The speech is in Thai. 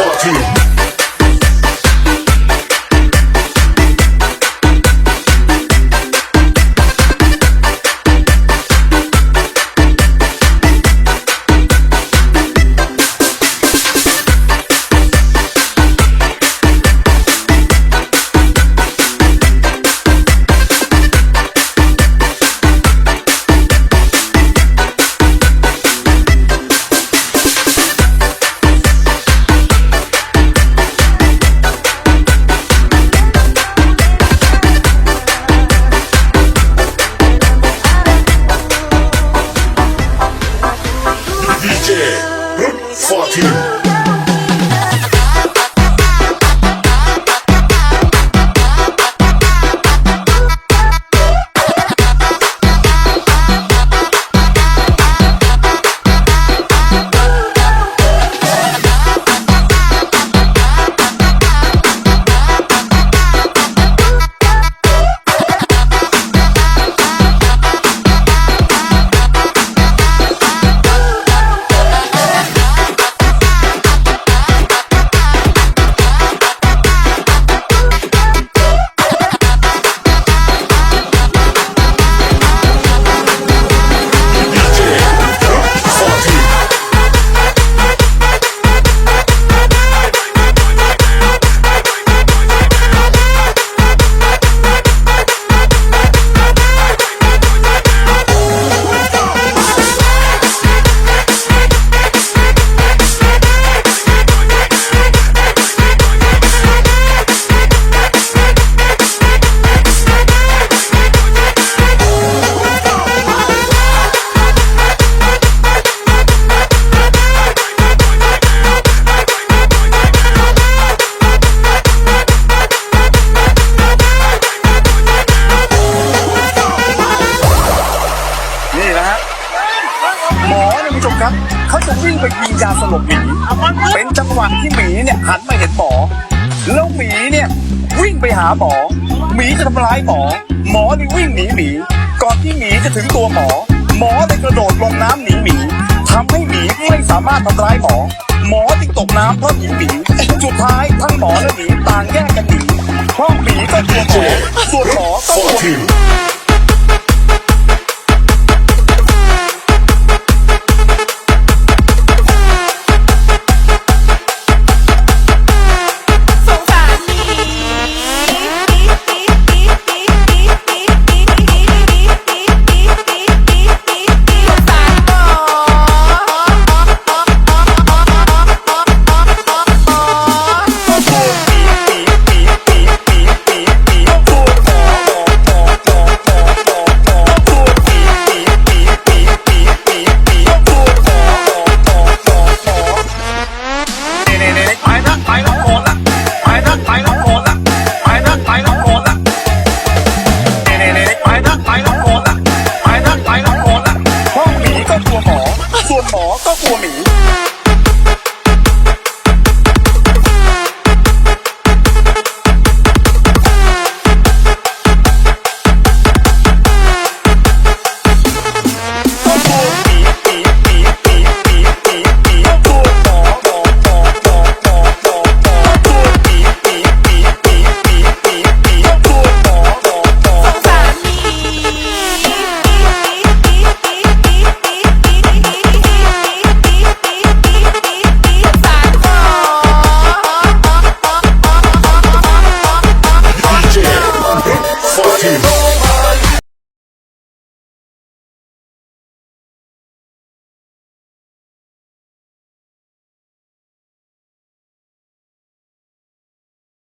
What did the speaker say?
fuck you. Fuck you. คุณผู้ชมครับเขาจะวิ่งไปยิงยาสลบหมีเป็นจังหวะที่หมีเนี่ยหันมาเห็นหมอแล้วหมีเนี่ยวิ่งไปหาหมอหมีจะทำร้ายหมอ หมอเลยวิ่งหนีหมี ก่อนที่หมีจะถึงตัวหมอ หมอเลยกระโดดลงน้ำหนีหมีทำให้หมีไม่สามารถทำร้ายหมอ หมอจึงตกน้ำเพราะหนีหมีสุดท้ายทั้งหมอและหมีต่างแยกกันหนีเพราะหมีก็กลัวหมอส่วนหมอก็กลัวหมี 14. 꿈 입.